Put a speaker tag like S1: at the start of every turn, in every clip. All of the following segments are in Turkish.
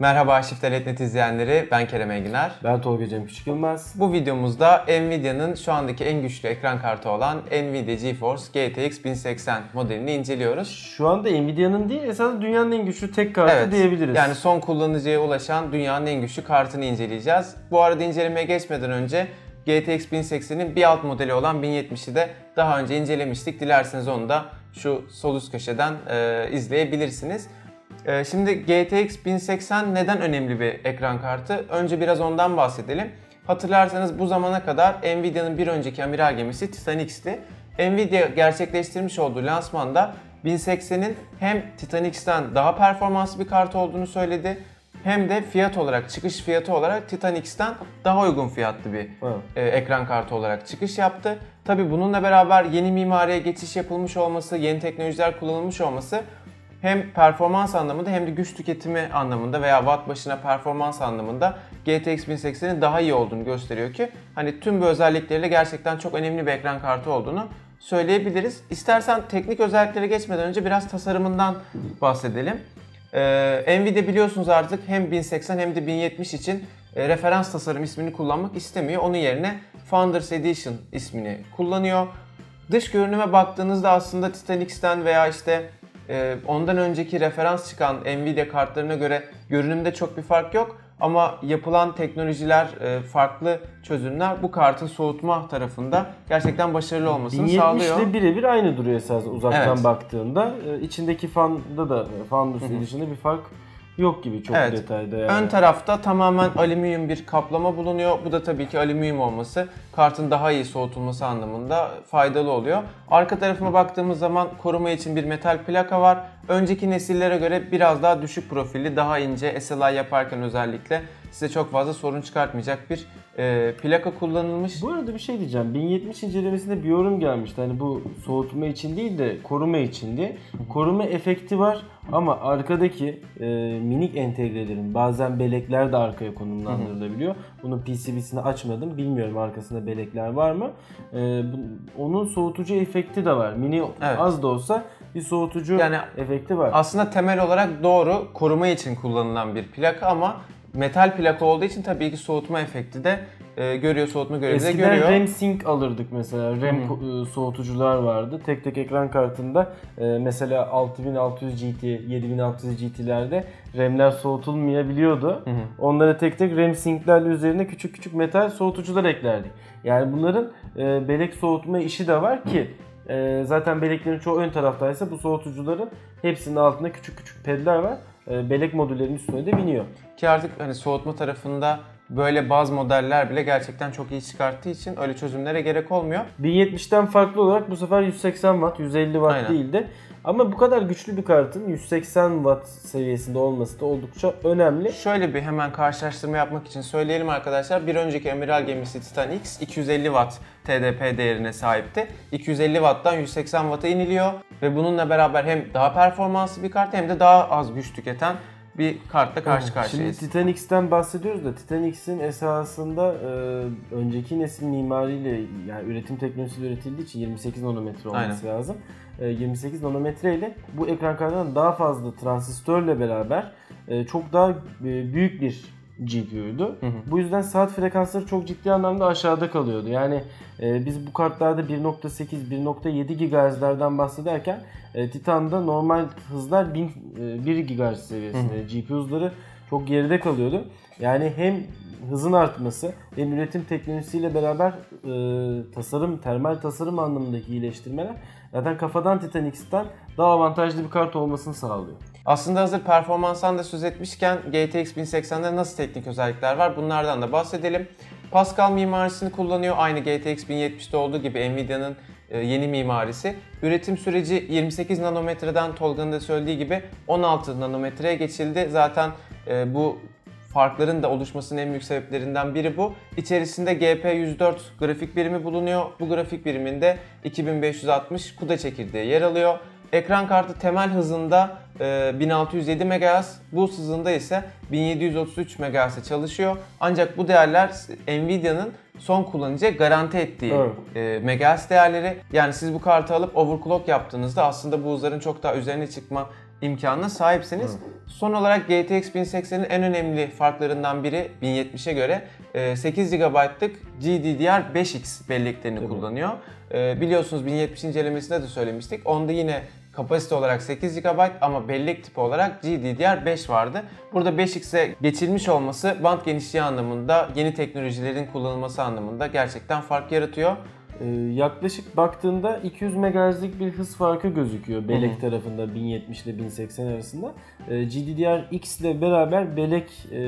S1: Merhaba Shift.net izleyenleri, ben Kerem Enginar.
S2: Ben Tolga Cem Küçük Yılmaz.
S1: Bu videomuzda Nvidia'nın şu andaki en güçlü ekran kartı olan Nvidia GeForce GTX 1080 modelini inceliyoruz.
S2: Şu anda Nvidia'nın değil, esasında dünyanın en güçlü tek kartı
S1: Evet,
S2: diyebiliriz.
S1: yani son kullanıcıya ulaşan dünyanın en güçlü kartını inceleyeceğiz. Bu arada incelemeye geçmeden önce GTX 1080'in bir alt modeli olan 1070'i de daha önce incelemiştik. Dilerseniz onu da şu sol üst köşeden e, izleyebilirsiniz. E, şimdi GTX 1080 neden önemli bir ekran kartı? Önce biraz ondan bahsedelim. Hatırlarsanız bu zamana kadar Nvidia'nın bir önceki amiral gemisi Titan X'ti. Nvidia gerçekleştirmiş olduğu lansmanda 1080'in hem Titan X'ten daha performanslı bir kart olduğunu söyledi hem de fiyat olarak, çıkış fiyatı olarak Titan X'ten daha uygun fiyatlı bir
S2: Evet.
S1: e, ekran kartı olarak çıkış yaptı. Tabi bununla beraber yeni mimariye geçiş yapılmış olması, yeni teknolojiler kullanılmış olması hem performans anlamında hem de güç tüketimi anlamında veya watt başına performans anlamında GTX 1080'in daha iyi olduğunu gösteriyor ki hani tüm bu özellikleriyle gerçekten çok önemli bir ekran kartı olduğunu söyleyebiliriz. İstersen teknik özelliklere geçmeden önce biraz tasarımından bahsedelim. Ee, Nvidia biliyorsunuz artık hem 1080 hem de 1070 için e, referans tasarım ismini kullanmak istemiyor. Onun yerine Founders Edition ismini kullanıyor. Dış görünüme baktığınızda aslında Titan X'ten veya işte ondan önceki referans çıkan Nvidia kartlarına göre görünümde çok bir fark yok. Ama yapılan teknolojiler, e, farklı çözümler bu kartın soğutma tarafında gerçekten başarılı olmasını
S2: 1070
S1: sağlıyor.
S2: ile birebir aynı duruyor esasında uzaktan
S1: Evet.
S2: baktığında. Ee, içindeki fanda da, Founders Edition'da bir fark yok gibi çok
S1: Evet.
S2: detayda yani.
S1: Ön tarafta tamamen alüminyum bir kaplama bulunuyor. Bu da tabii ki alüminyum olması kartın daha iyi soğutulması anlamında faydalı oluyor. Arka tarafına baktığımız zaman koruma için bir metal plaka var. Önceki nesillere göre biraz daha düşük profilli, daha ince SLI yaparken özellikle size çok fazla sorun çıkartmayacak bir e, plaka kullanılmış.
S2: Bu arada bir şey diyeceğim. 1070 incelemesinde bir yorum gelmişti. Hani bu soğutma için değil de koruma için diye. Koruma efekti var ama arkadaki e, minik entegrelerin bazen belekler de arkaya konumlandırılabiliyor. Bunun PCB'sini açmadım. Bilmiyorum arkasında belekler var mı. E, bu- onun soğutucu efekti de var. Mini
S1: Evet.
S2: az da olsa bir soğutucu
S1: Yani
S2: efekti var.
S1: Aslında temel olarak doğru koruma için kullanılan bir plaka ama metal plaka olduğu için tabii ki soğutma efekti de e, görüyor, soğutma görevi de
S2: Eskiden
S1: görüyor.
S2: RAM Sync alırdık mesela. RAM ko- e, soğutucular vardı. Tek tek ekran kartında e, mesela 6600 GT, 7600 GT'lerde RAM'ler soğutulmayabiliyordu. Onlara tek tek RAM Sync'lerle üzerine küçük küçük metal soğutucular eklerdik. Yani bunların e, belek soğutma işi de var ki e, zaten beleklerin çoğu ön taraftaysa bu soğutucuların hepsinin altında küçük küçük pedler var. E, belek modüllerinin üstüne de biniyor.
S1: Ki artık hani soğutma tarafında böyle bazı modeller bile gerçekten çok iyi çıkarttığı için öyle çözümlere gerek olmuyor.
S2: 1070'ten farklı olarak bu sefer 180 Watt, 150 Watt
S1: Aynen.
S2: değildi. Ama bu kadar güçlü bir kartın 180 Watt seviyesinde olması da oldukça önemli.
S1: Şöyle bir hemen karşılaştırma yapmak için söyleyelim arkadaşlar. Bir önceki amiral gemisi Titan X 250 Watt TDP değerine sahipti. 250 Watt'tan 180 Watt'a iniliyor ve bununla beraber hem daha performanslı bir kart hem de daha az güç tüketen bir kartla karşı
S2: Şimdi
S1: karşıyayız.
S2: Titan X'ten bahsediyoruz da Titan X'in esasında e, önceki nesil mimariyle yani üretim teknolojisiyle üretildiği için 28 nanometre olması lazım. E, 28 nanometre ile bu ekran kartından daha fazla transistörle beraber e, çok daha e, büyük bir GPU'ydu. Bu yüzden saat frekansları çok ciddi anlamda aşağıda kalıyordu. Yani e, biz bu kartlarda 1.8 1.7 GHz'lerden bahsederken e, Titan'da normal hızlar 1000 e, 1 GHz seviyesinde. GPU hızları çok geride kalıyordu. Yani hem hızın artması hem üretim teknolojisiyle beraber e, tasarım, termal tasarım anlamındaki iyileştirmeler zaten kafadan Titan X'ten daha avantajlı bir kart olmasını sağlıyor.
S1: Aslında hazır performanstan da söz etmişken GTX 1080'de nasıl teknik özellikler var bunlardan da bahsedelim. Pascal mimarisini kullanıyor aynı GTX 1070'te olduğu gibi Nvidia'nın e, yeni mimarisi. Üretim süreci 28 nanometreden Tolga'nın da söylediği gibi 16 nanometreye geçildi. Zaten e, bu farkların da oluşmasının en büyük sebeplerinden biri bu. İçerisinde GP104 grafik birimi bulunuyor. Bu grafik biriminde 2560 CUDA çekirdeği yer alıyor. Ekran kartı temel hızında e, 1607 MHz, bu hızında ise 1733 MHz'e çalışıyor. Ancak bu değerler Nvidia'nın son kullanıcıya garanti ettiği e, megahertz değerleri. Yani siz bu kartı alıp overclock yaptığınızda aslında bu hızların çok daha üzerine çıkma imkanına sahipsiniz. Hı. Son olarak GTX 1080'in en önemli farklarından biri 1070'e göre 8 GB'lık GDDR5X belleklerini Tabii. kullanıyor. E, biliyorsunuz 1070 incelemesinde de söylemiştik. Onda yine kapasite olarak 8 GB ama bellek tipi olarak GDDR5 vardı. Burada 5X'e geçilmiş olması band genişliği anlamında, yeni teknolojilerin kullanılması anlamında gerçekten fark yaratıyor.
S2: Ee, yaklaşık baktığında 200 MHz'lik bir hız farkı gözüküyor Hı-hı. tarafında 1070 ile 1080 arasında. Ee, GDDR-X ile beraber Belek e,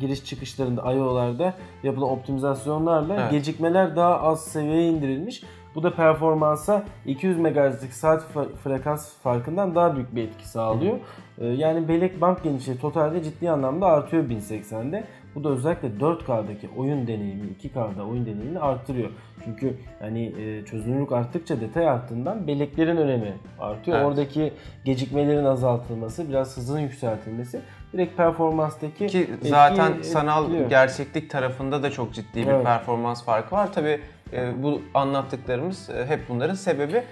S2: giriş çıkışlarında I.O.'larda yapılan optimizasyonlarla evet. gecikmeler daha az seviyeye indirilmiş. Bu da performansa 200 MHz'lik saat frekans farkından daha büyük bir etki sağlıyor. Ee, yani bellek band genişliği totalde ciddi anlamda artıyor 1080'de. Bu da özellikle 4K'daki oyun deneyimi, 2K'da oyun deneyimini arttırıyor. Çünkü hani e, çözünürlük arttıkça detay arttığından belleklerin önemi artıyor. Evet. Oradaki gecikmelerin azaltılması, biraz hızın yükseltilmesi direkt performanstaki
S1: ki zaten sanal etkiliyor. gerçeklik tarafında da çok ciddi bir evet. performans farkı var. Tabii bu anlattıklarımız e, hep bunların sebebi.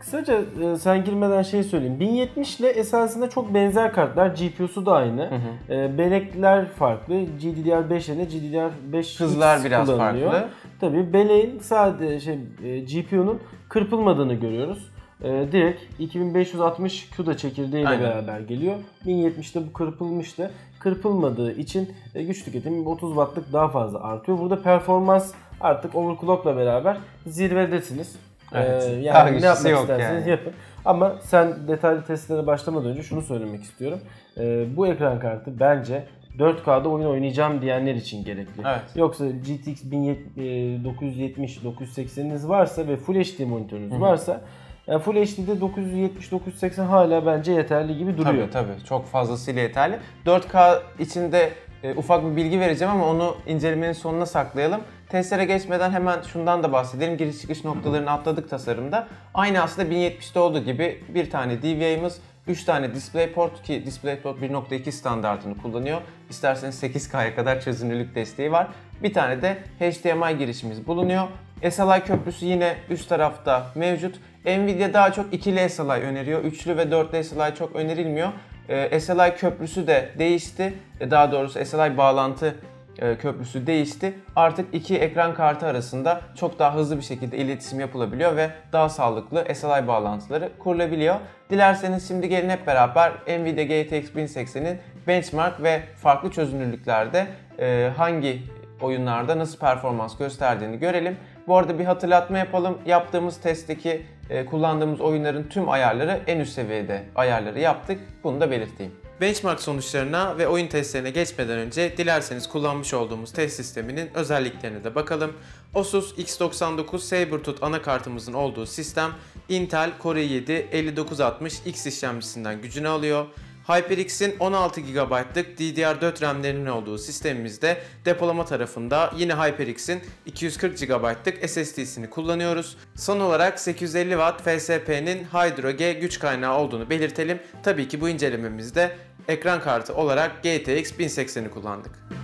S2: Kısaca e, sen girmeden şey söyleyeyim. 1070 ile esasında çok benzer kartlar. GPU'su da aynı. Hı hı. E, bellekler farklı. GDDR5 ile GDDR5
S1: hızlar biraz farklı.
S2: Tabii beleğin sadece şey, e, GPU'nun kırpılmadığını görüyoruz. E, direkt 2560 CUDA çekirdeğiyle Aynen. beraber geliyor. 1070'te bu kırpılmıştı. Kırpılmadığı için e, güç tüketimi 30 wattlık daha fazla artıyor. Burada performans artık overclock'la beraber zirvedesiniz.
S1: Evet. Ee, yani ne yapmak yok
S2: isterseniz yani. yapın. Ama sen detaylı testlere başlamadan önce şunu söylemek istiyorum. Ee, bu ekran kartı bence 4K'da oyun oynayacağım diyenler için gerekli. Evet. Yoksa GTX 970 980'iniz varsa ve Full HD monitörünüz Hı-hı. varsa yani Full HD'de 970-980 hala bence yeterli gibi duruyor.
S1: Tabii tabii çok fazlasıyla yeterli. 4K içinde e, ufak bir bilgi vereceğim ama onu incelemenin sonuna saklayalım. Testlere geçmeden hemen şundan da bahsedelim. Giriş çıkış noktalarını atladık tasarımda. Aynı aslında 1070'te olduğu gibi bir tane DVI'miz, 3 tane DisplayPort ki DisplayPort 1.2 standartını kullanıyor. İsterseniz 8K'ya kadar çözünürlük desteği var. Bir tane de HDMI girişimiz bulunuyor. SLI köprüsü yine üst tarafta mevcut. Nvidia daha çok ikili SLI öneriyor. Üçlü ve dörtlü SLI çok önerilmiyor. Ee, SLI köprüsü de değişti. Ee, daha doğrusu SLI bağlantı e, köprüsü değişti. Artık iki ekran kartı arasında çok daha hızlı bir şekilde iletişim yapılabiliyor ve daha sağlıklı SLI bağlantıları kurulabiliyor. Dilerseniz şimdi gelin hep beraber Nvidia GTX 1080'in benchmark ve farklı çözünürlüklerde e, hangi oyunlarda nasıl performans gösterdiğini görelim. Bu arada bir hatırlatma yapalım. Yaptığımız testteki e, kullandığımız oyunların tüm ayarları en üst seviyede ayarları yaptık. Bunu da belirteyim. Benchmark sonuçlarına ve oyun testlerine geçmeden önce dilerseniz kullanmış olduğumuz test sisteminin özelliklerine de bakalım. Asus X99 Sabertooth anakartımızın olduğu sistem Intel Core i7 5960 X işlemcisinden gücünü alıyor. HyperX'in 16 GB'lık DDR4 RAM'lerinin olduğu sistemimizde depolama tarafında yine HyperX'in 240 GB'lık SSD'sini kullanıyoruz. Son olarak 850 Watt FSP'nin Hydro G güç kaynağı olduğunu belirtelim. Tabii ki bu incelememizde ekran kartı olarak GTX 1080'i kullandık.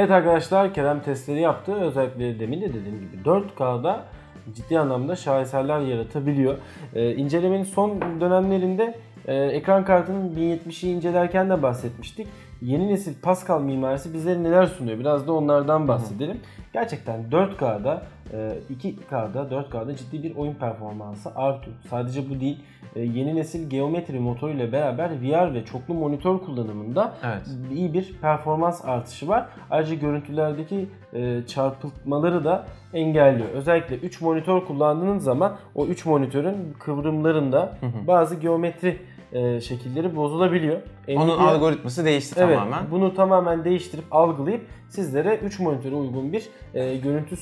S2: Evet arkadaşlar Kerem testleri yaptı. Özellikle demin de dediğim gibi 4K'da ciddi anlamda şaheserler yaratabiliyor. Ee, incelemenin son dönemlerinde e, ekran kartının 1070'i incelerken de bahsetmiştik. Yeni nesil Pascal mimarisi bizlere neler sunuyor? Biraz da onlardan bahsedelim. Hı. Gerçekten 4K'da, 2K'da, 4K'da ciddi bir oyun performansı artıyor. Sadece bu değil. E, yeni nesil geometri motoruyla beraber VR ve çoklu monitör kullanımında evet. iyi bir performans artışı var. Ayrıca görüntülerdeki e, çarpıtmaları da engelliyor. Özellikle 3 monitör kullandığınız zaman o 3 monitörün kıvrımlarında hı hı. bazı geometri e, şekilleri bozulabiliyor.
S1: Onun Nvidia, algoritması değişti evet, tamamen.
S2: Bunu tamamen değiştirip algılayıp sizlere 3 monitöre uygun bir e, görüntü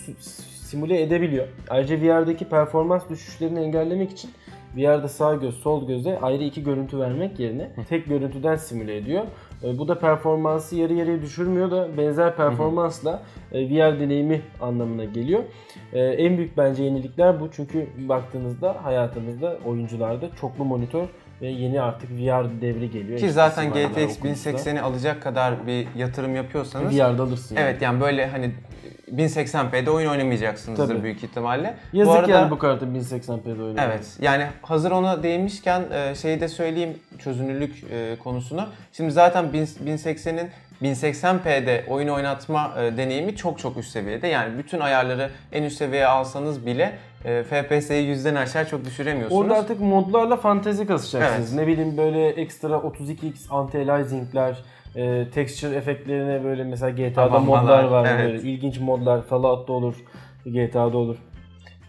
S2: simüle edebiliyor. Ayrıca VR'daki performans düşüşlerini engellemek için VR'da sağ göz, sol göze ayrı iki görüntü vermek yerine tek görüntüden simüle ediyor. E, bu da performansı yarı yarıya düşürmüyor da benzer performansla e, VR deneyimi anlamına geliyor. E, en büyük bence yenilikler bu çünkü baktığınızda hayatımızda oyuncularda çoklu monitör ve yeni artık VR devri geliyor.
S1: Ki zaten GTX 1080'i alacak kadar bir yatırım yapıyorsanız
S2: VR'da alırsın.
S1: Yani. Evet yani böyle hani 1080p'de oyun oynamayacaksınızdır Tabii. büyük ihtimalle.
S2: Yazık bu arada, yani bu kartı 1080p'de oynamak.
S1: Evet. Yani hazır ona değmişken e, şeyi de söyleyeyim çözünürlük e, konusunu. Şimdi zaten 1080'in 1080p'de oyun oynatma e, deneyimi çok çok üst seviyede. Yani bütün ayarları en üst seviyeye alsanız bile FPS'yi yüzden aşağı çok düşüremiyorsunuz.
S2: Orada artık modlarla fantezi kasacaksınız. Evet. Ne bileyim böyle ekstra 32x anti-aliasing'ler, e, texture efektlerine böyle mesela GTA'da tamam, modlar var. Evet. Böyle ilginç modlar. Fallout'ta olur, GTA'da olur.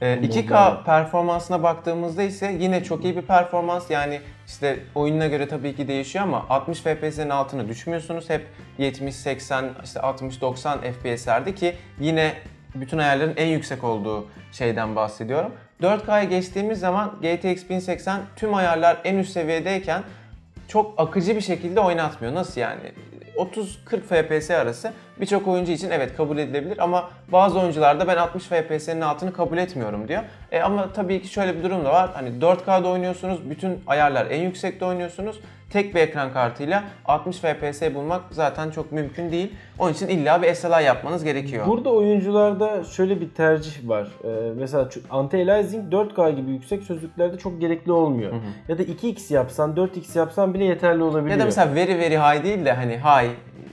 S1: E, 2K performansına baktığımızda ise yine çok iyi bir performans. Yani işte oyununa göre tabii ki değişiyor ama 60 FPS'nin altına düşmüyorsunuz. Hep 70, 80, işte 60, 90 FPS'lerde ki yine bütün ayarların en yüksek olduğu şeyden bahsediyorum. 4K'ya geçtiğimiz zaman GTX 1080 tüm ayarlar en üst seviyedeyken çok akıcı bir şekilde oynatmıyor. Nasıl yani? 30-40 FPS arası birçok oyuncu için evet kabul edilebilir ama bazı oyuncular da ben 60 FPS'nin altını kabul etmiyorum diyor. E ama tabii ki şöyle bir durum da var. Hani 4K'da oynuyorsunuz, bütün ayarlar en yüksekte oynuyorsunuz tek bir ekran kartıyla 60 FPS bulmak zaten çok mümkün değil. Onun için illa bir SLI yapmanız gerekiyor.
S2: Burada oyuncularda şöyle bir tercih var. Ee, mesela anti-aliasing 4K gibi yüksek çözünürlüklerde çok gerekli olmuyor. Hı hı. Ya da 2x yapsan 4x yapsan bile yeterli olabiliyor.
S1: Ya da mesela very very high değil de hani high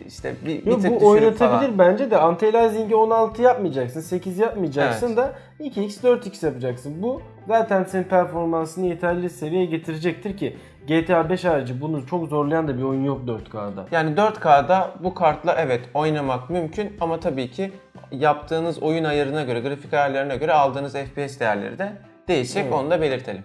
S1: işte bir, Yok, bir tık
S2: bu oynatabilir falan. bence de anti-aliasing'i 16 yapmayacaksın, 8 yapmayacaksın evet. da 2x 4x yapacaksın. Bu zaten senin performansını yeterli seviyeye getirecektir ki GTA 5 harici bunu çok zorlayan da bir oyun yok 4K'da.
S1: Yani 4K'da bu kartla evet oynamak mümkün ama tabii ki yaptığınız oyun ayarına göre, grafik ayarlarına göre aldığınız FPS değerleri de değişecek. Evet. Onu da belirtelim.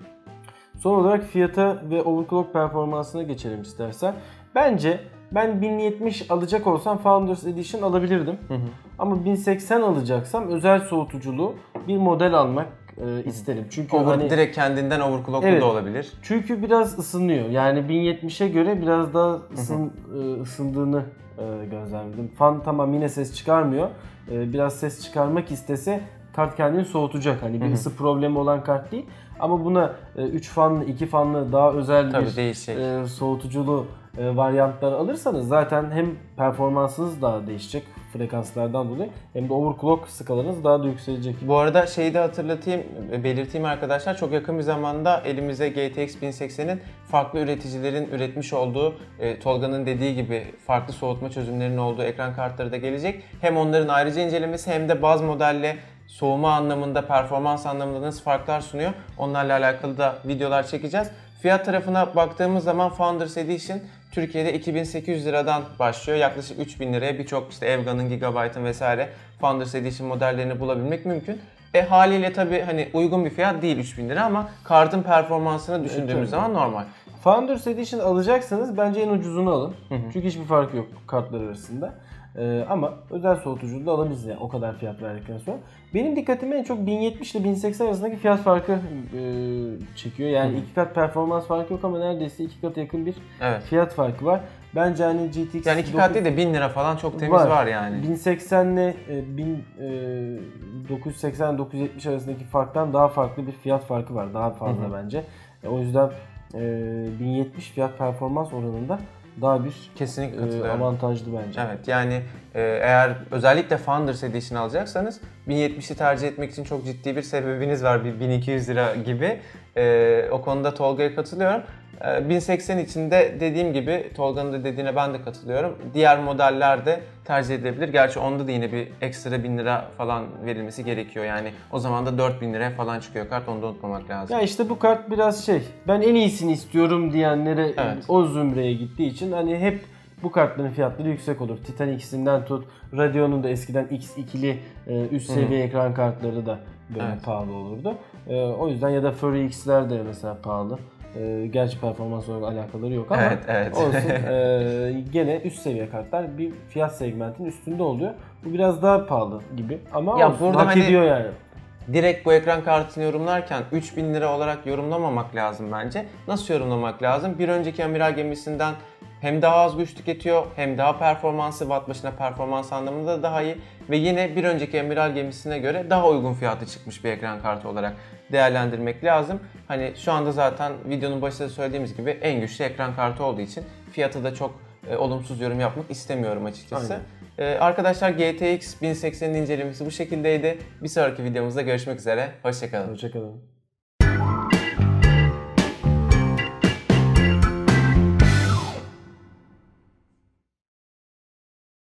S2: Son olarak fiyata ve overclock performansına geçelim istersen. Bence ben 1070 alacak olsam Founders Edition alabilirdim. Hı hı. Ama 1080 alacaksam özel soğutuculu bir model almak e, isterim.
S1: Çünkü Over, hani direkt kendinden overclocklu evet, da olabilir.
S2: Çünkü biraz ısınıyor. Yani 1070'e göre biraz daha ısın, e, ısındığını e, gözlemledim. Fan tamam yine ses çıkarmıyor. E, biraz ses çıkarmak istese kart kendini soğutacak. Hani bir ısı problemi olan kart değil. Ama buna 3 e, fanlı, 2 fanlı daha özel Tabii bir e, soğutuculu e, varyantları alırsanız zaten hem performansınız daha değişecek frekanslardan dolayı hem de overclock skalanız daha da yükselecek.
S1: Bu arada şeyi de hatırlatayım, belirteyim arkadaşlar. Çok yakın bir zamanda elimize GTX 1080'in farklı üreticilerin üretmiş olduğu, e, Tolga'nın dediği gibi farklı soğutma çözümlerinin olduğu ekran kartları da gelecek. Hem onların ayrıca incelemesi hem de baz modelle soğuma anlamında, performans anlamında nasıl farklar sunuyor onlarla alakalı da videolar çekeceğiz. Fiyat tarafına baktığımız zaman Founders Edition Türkiye'de 2800 liradan başlıyor. Yaklaşık 3000 liraya birçok işte Evgan'ın, Gigabyte'ın vesaire Founders Edition modellerini bulabilmek mümkün. E haliyle tabi hani uygun bir fiyat değil 3000 lira ama kartın performansını düşündüğümüz evet, zaman normal.
S2: Founders Edition alacaksanız bence en ucuzunu alın. Hı hı. Çünkü hiçbir fark yok kartlar arasında. Ee, ama özel soğutuculu da alabiliriz yani o kadar fiyat verdikten sonra. Benim dikkatimi en çok 1070 ile 1080 arasındaki fiyat farkı e, çekiyor. Yani Hı. iki kat performans farkı yok ama neredeyse iki kat yakın bir evet. fiyat farkı var. Bence hani GTX
S1: Yani iki kat değil de 1000 lira falan çok temiz var, var yani.
S2: 1080 ile 980 970 arasındaki farktan daha farklı bir fiyat farkı var. Daha fazla Hı-hı. bence. E, o yüzden 1070 fiyat performans oranında daha bir
S1: Kesinlikle
S2: e, avantajlı bence.
S1: Evet yani e, eğer özellikle Founders Edition alacaksanız 1070'i tercih etmek için çok ciddi bir sebebiniz var. Bir 1200 lira gibi. E, o konuda Tolga'ya katılıyorum. E, 1080 için de dediğim gibi Tolga'nın da dediğine ben de katılıyorum. Diğer modeller de tercih edilebilir. Gerçi onda da yine bir ekstra 1000 lira falan verilmesi gerekiyor. Yani o zaman da 4000 liraya falan çıkıyor kart. Onu da unutmamak lazım.
S2: Ya işte bu kart biraz şey, ben en iyisini istiyorum diyenlere
S1: Evet.
S2: o zümreye gittiği için hani hep bu kartların fiyatları yüksek olur. Titan X'inden tut, Radeon'un da eskiden X2'li e, üst
S1: Hı hı.
S2: seviye ekran kartları da böyle
S1: Evet.
S2: pahalı olurdu. E, o yüzden ya da Fury X'ler de mesela pahalı. E, gerçi performans olarak alakaları yok ama
S1: Evet, evet.
S2: olsun. E, gene üst seviye kartlar bir fiyat segmentin üstünde oluyor. Bu biraz daha pahalı gibi ama
S1: Ya
S2: olsun,
S1: burada
S2: hak
S1: hani-
S2: ediyor yani.
S1: direkt bu ekran kartını yorumlarken 3000 lira olarak yorumlamamak lazım bence. Nasıl yorumlamak lazım? Bir önceki amiral gemisinden hem daha az güç tüketiyor hem daha performansı watt başına performans anlamında da daha iyi ve yine bir önceki amiral gemisine göre daha uygun fiyatı çıkmış bir ekran kartı olarak değerlendirmek lazım. Hani şu anda zaten videonun başında söylediğimiz gibi en güçlü ekran kartı olduğu için fiyatı da çok e, olumsuz yorum yapmak istemiyorum açıkçası.
S2: Aynen.
S1: Ee, arkadaşlar GTX 1080'in incelemesi bu şekildeydi. Bir sonraki videomuzda görüşmek üzere. Hoşçakalın.
S2: Hoşçakalın.